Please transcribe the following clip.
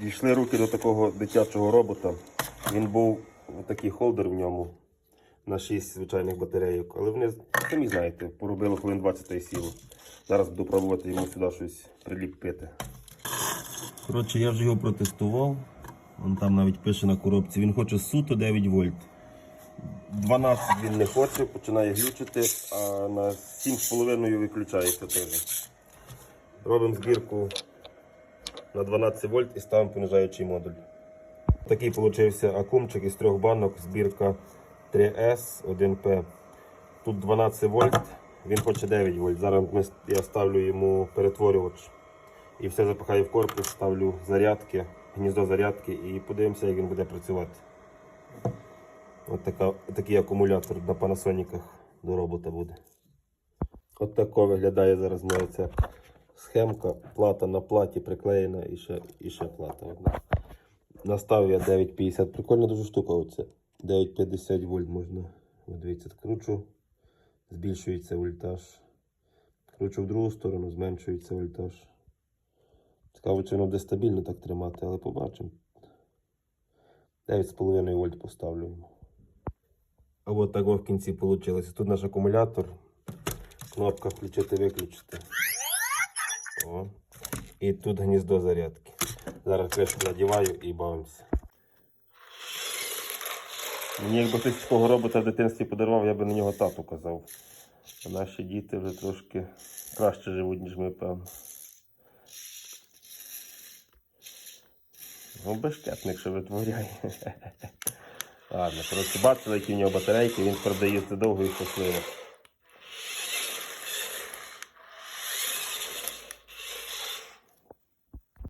Дійшли руки до такого дитячого робота. Він був такий холдер в ньому на 6 звичайних батарейок. Але вони, самі знаєте, поробило хвилин 20 і сіло. Зараз буду пробувати йому сюди щось приліпити. Коротше, я вже його протестував. Вон там навіть пише на коробці. Він хоче суто 9 вольт. 12 він не хоче, починає глючити, а на 7,5 виключається теж. Робимо збірку на 12 вольт і ставимо понижаючий модуль. Такий получився акумчик із трьох банок, збірка 3S 1P. Тут 12 вольт, він хоче 9 вольт. Зараз я ставлю йому перетворювач і все запихаю в корпус, ставлю зарядки, гніздо зарядки і подивимося, як він буде працювати. От така, такий акумулятор на панасоніках до робота буде. От тако виглядає зараз моя ця схемка. Плата на платі приклеєна і ще, і ще плата одна. Наставив я 950. Прикольна дуже штука. Оце. 950 вольт можна. Дивіться, кручу, збільшується вольтаж. Кручу в другу сторону, зменшується вольтаж. Цікаво, чи воно буде стабільно так тримати, але побачимо. 9,5 вольт поставлю. А от так в кінці вийшло. Тут наш акумулятор. Кнопка включити-виключити. О. І тут гніздо зарядки. Зараз кришку надіваю і бавимося. Мені якби хтось такого робота в дитинстві подарував, я би на нього тату казав. А наші діти вже трошки краще живуть, ніж ми, певно. Ну, безщетник, що витворяє. Ладно, коротше, бачили, які в нього батарейки, він продає це довго і щасливо.